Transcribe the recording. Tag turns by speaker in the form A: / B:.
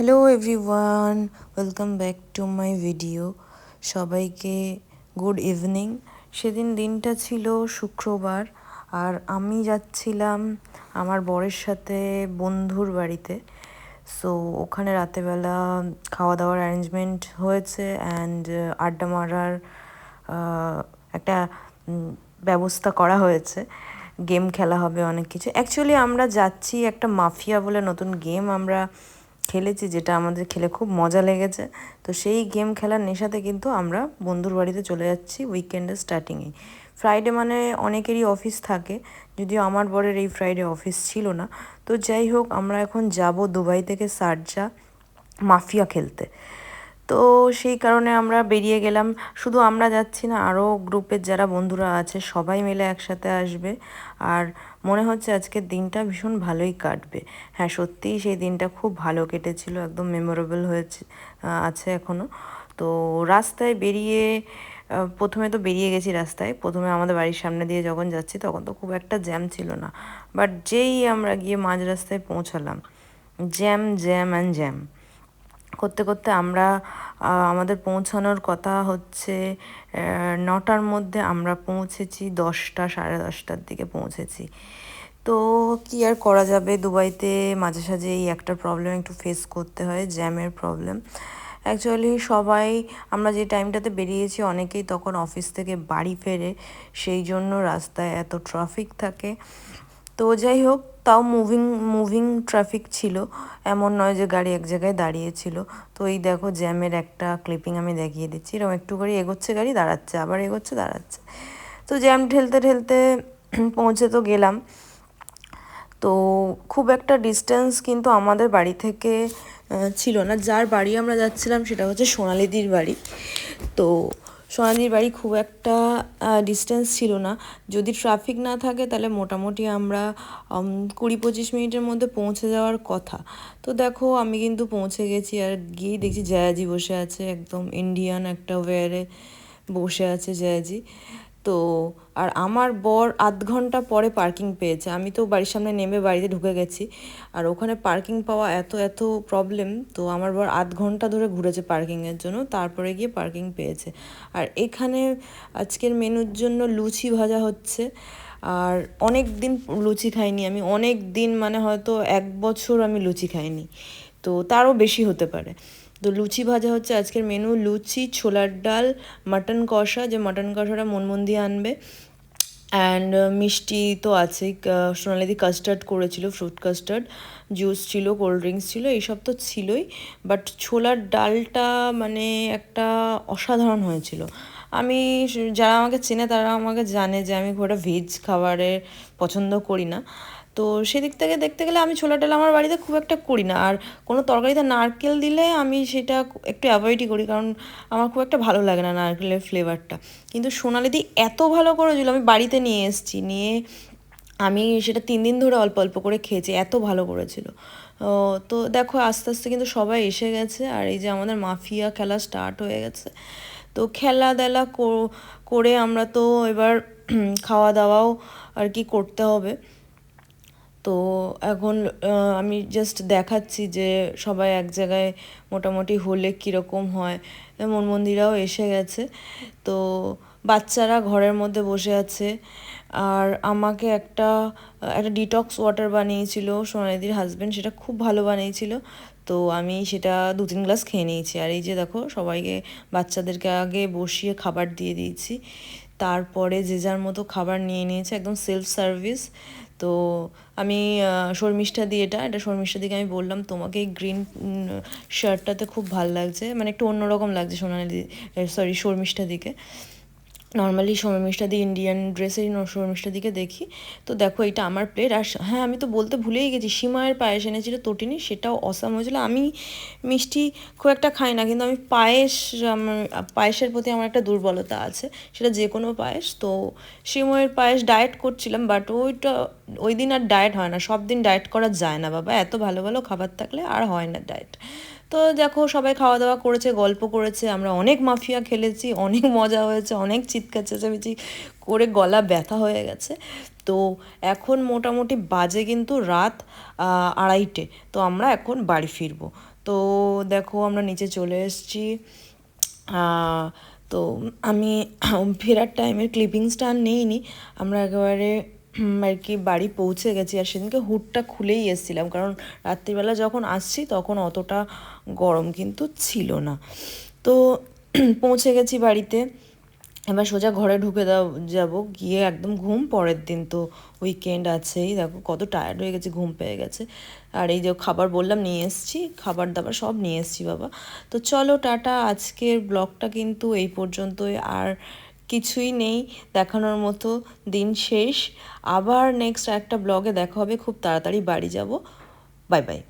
A: Hello everyone welcome back to my video সবাইকে good evening সেদিন দিনটা ছিল শুক্রবার, আর আমি যাচ্ছিলাম আমার বরের সাথে বন্ধুর বাড়িতে। সো ওখানে রাতেবেলা খাওয়া দাওয়ার অ্যারেঞ্জমেন্ট হয়েছে অ্যান্ড আড্ডা মারার একটা ব্যবস্থা করা হয়েছে। গেম খেলা হবে অনেক কিছু। অ্যাকচুয়ালি আমরা যাচ্ছি একটা মাফিয়া বলে নতুন গেম আমরা খেলেছি, যেটা আমাদের খেলে খুব মজা লেগেছে। তো সেই গেম খেলার নেশাতে কিন্তু আমরা বন্ধুর বাড়িতে চলে যাচ্ছি উইকেন্ডের স্টার্টিংয়ে ফ্রাইডে মানে অনেকেরই অফিস থাকে, যদিও আমার বরের এই ফ্রাইডে অফিস ছিল না। তো যাই হোক, আমরা এখন যাব দুবাই থেকে সারজা মাফিয়া খেলতে। তো সেই কারণে আমরা বেরিয়ে গেলাম। শুধু আমরা যাচ্ছি না আরও গ্রুপের যারা বন্ধুরা আছে, সবাই মিলে একসাথে আসবে। আর মনে হচ্ছে আজকের দিনটা ভীষণ ভালোই কাটবে। হ্যাঁ সত্যিই সেই দিনটা খুব ভালো কেটেছিল, একদম মেমোরেবল হয়েছে আছে এখনও তো রাস্তায় বেরিয়ে প্রথমে তো বেরিয়ে গেছি রাস্তায়। প্রথমে আমাদের বাড়ির সামনে দিয়ে যখন যাচ্ছি, তখন তো খুব একটা জ্যাম ছিল না। বাট যেই আমরা গিয়ে মাঝ রাস্তায় পৌঁছালাম জ্যাম জ্যাম অ্যান্ড জ্যাম করতে করতে আমরা আমাদের পৌঁছানোর কথা হচ্ছে নটার মধ্যে আমরা পৌঁছেছি, দশটা, সাড়ে দশটার দিকে পৌঁছেছি। তো কি আর করা যাবে? দুবাইতে মাঝে সাঝে এই একটা প্রবলেম একটু ফেস করতে হয় জ্যামের প্রবলেম অ্যাকচুয়ালি সবাই, আমরা যে টাইমটাতে বেরিয়েছি, অনেকেই তখন অফিস থেকে বাড়ি ফেরে, সেই জন্য রাস্তায় এত ট্রাফিক থাকে। তো যাই হোক তাও মুভিং মুভিং ট্রাফিক ছিল। এমন নয় যে গাড়ি এক জায়গায় দাঁড়িয়েছিল। তো এই দেখো জ্যামের একটা ক্লিপিং আমি দেখিয়ে দিচ্ছি। এরকম একটু করে এগোচ্ছে গাড়ি, দাঁড়াচ্ছে, আবার এগোচ্ছে, দাঁড়াচ্ছে। তো জ্যাম ঠেলতে ঠেলতে পৌঁছে তো গেলাম। তো খুব একটা ডিস্টেন্স কিন্তু আমাদের বাড়ি থেকে ছিল না। যার বাড়ি আমরা যাচ্ছিলাম সেটা হচ্ছে সোনালিদির বাড়ি। তো সোনালিদির বাড়ি খুব একটা ডিস্টেন্স ছিল না। যদি ট্রাফিক না থাকে তাহলে মোটামুটি আমরা কুড়ি পঁচিশ মিনিটের মধ্যে পৌঁছে যাওয়ার কথা। তো দেখো, আমি কিন্তু পৌঁছে গেছি আর গিয়েই দেখছি জয়াজি বসে আছে, একদম ইন্ডিয়ান একটা ওয়ারে বসে আছে জয়াজি। তো আর আমার বর আধ ঘণ্টা পরে পার্কিং পেয়েছে। আমি তো বাড়ির সামনে নেমে বাড়িতে ঢুকে গেছি। আর ওখানে পার্কিং পাওয়া এত এত প্রবলেম তো আমার বর আধ ঘণ্টা ধরে ঘুরেছে পার্কিংয়ের জন্য। তারপরে গিয়ে পার্কিং পেয়েছে। আর এখানে আজকের মেনুর জন্য লুচি ভাজা হচ্ছে। আর অনেক দিন লুচি খাইনি আমি। অনেক দিন মানে হয়তো এক বছর আমি লুচি খাইনি। তো তারও বেশি হতে পারে। তো লুচি ভাজা হচ্ছে আজকের মেনু লুচি, ছোলার ডাল মাটন কষা, যে মাটন কষাটা মন মন দিয়ে আনবে অ্যান্ড মিষ্টি তো আছেই কা- সোনালিদি কাস্টার্ড করেছিল ফ্রুট কাস্টার্ড জুস ছিল কোল্ড ড্রিঙ্কস ছিল, এইসব তো ছিলই। বাট ছোলার ডালটা মানে একটা অসাধারণ হয়েছিল। আমি, যারা আমাকে চেনে তারা আমাকে জানে যে আমি খুব একটা ভেজ খাবারের পছন্দ করি না। তো সেদিক থেকে দেখতে গেলে আমি ছোলা ডাল আমার বাড়িতে খুব একটা করি না। আর কোনো তরকারিতে নারকেল দিলে আমি সেটা একটু অ্যাভয়েডই করি, কারণ আমার খুব একটা ভালো লাগে না নারকেলের ফ্লেভারটা কিন্তু সোনালিদি এত ভালো করেছিল আমি বাড়িতে নিয়ে এসেছি, নিয়ে আমি সেটা তিন দিন ধরে অল্প অল্প করে খেয়েছি, এত ভালো করেছিল। তো দেখো আস্তে আস্তে কিন্তু সবাই এসে গেছে, আর এই যে আমাদের মাফিয়া খেলা স্টার্ট হয়ে গেছে। তো খেলাধেলা কো- করে আমরা তো এবার খাওয়া দাওয়াও আর কি করতে হবে। তো এখন আমি জাস্ট দেখাচ্ছি যে সবাই এক জায়গায় মোটামুটি হলে কীরকম হয়। মন মন্দিরাও এসে গেছে। তো বাচ্চারা ঘরের মধ্যে বসে আছে। আর আমাকে একটা একটা ডিটক্স ওয়াটার বানিয়েছিল সোনালিদির হাজব্যান্ড সেটা খুব ভালো বানিয়েছিল। তো আমি সেটা দু তিন গ্লাস খেয়ে নিয়েছি। আর এই যে দেখো, সবাইকে, বাচ্চাদেরকে আগে বসিয়ে খাবার দিয়ে দিয়েছি। তারপরে যে যার মতো খাবার নিয়ে নিয়েছে, একদম সেলফ সার্ভিস তো আমি শর্মিষ্ঠা দিয়ে এটা এটা শর্মিষ্ঠা দিকে আমি বললাম, তোমাকে এই গ্রিন শার্টটাতে খুব ভালো লাগছে। মানে একটু অন্যরকম লাগছে সোনালি সরি শর্মিষ্ঠা দিকে। নর্মালি শর্মিষ্ঠা দি ইন্ডিয়ান ড্রেসেরই শর্মিষ্ঠা দিকে দেখি। তো দেখো এটা আমার প্লেট আর হ্যাঁ আমি তো বলতে ভুলেই গেছি, সীমায়ের পায়েস এনেছিল তটিনি, সেটাও অসাম হয়েছিল। আমি মিষ্টি খুব একটা খাই না, কিন্তু আমি পায়েস আমার পায়েসের প্রতি আমার একটা দুর্বলতা আছে, সেটা যে কোনো পায়েস। তো সিময়ের পায়েস ডায়েট করছিলাম বাট ওইটা, ওই দিন আর ডায়েট হয় না, সব দিন ডায়েট করা যায় না, বাবা। এত ভালো ভালো খাবার থাকলে আর হয় না ডায়েট তো দেখো, সবাই খাওয়া দাওয়া করেছে, গল্প করেছে, আমরা অনেক মাফিয়া খেলেছি, অনেক মজা হয়েছে, অনেক চিৎকার চেঁচামেচি করে গলা ব্যথা হয়ে গেছে। তো এখন মোটামুটি বাজে কিন্তু রাত আড়াইটে, তো আমরা এখন বাড়ি ফিরবো। তো দেখো, আমরা নিচে চলে এসেছি। তো আমি, ফেরার টাইমের ক্লিপিংসটা আর নিইনি, আমরা একেবারে আর কি বাড়ি পৌঁছে গেছি আর সেদিনকে হুডটা খুলেই এসেছিলাম। কারণ রাত্রিবেলা যখন আসছি তখন অতটা গরম কিন্তু ছিল না। তো পৌঁছে গেছি বাড়িতে। এবার সোজা ঘরে ঢুকে দাও, যাব। গিয়ে একদম ঘুম পরের দিন তো উইকেন্ড আছেই। দেখো কত টায়ার্ড হয়ে গেছে, ঘুম পেয়ে গেছে। আর এই যে খাবার বললাম, নিয়ে এসেছি। খাবার দাবার সব নিয়ে এসেছি বাবা। তো চলো টাটা, আজকের ব্লগটা কিন্তু এই পর্যন্তই। আর কিছুই নেই দেখানোর মতো দিন শেষ। আবার নেক্সট একটা ব্লগে দেখা হবে। খুব তাড়াতাড়ি বাড়ি যাব। Bye bye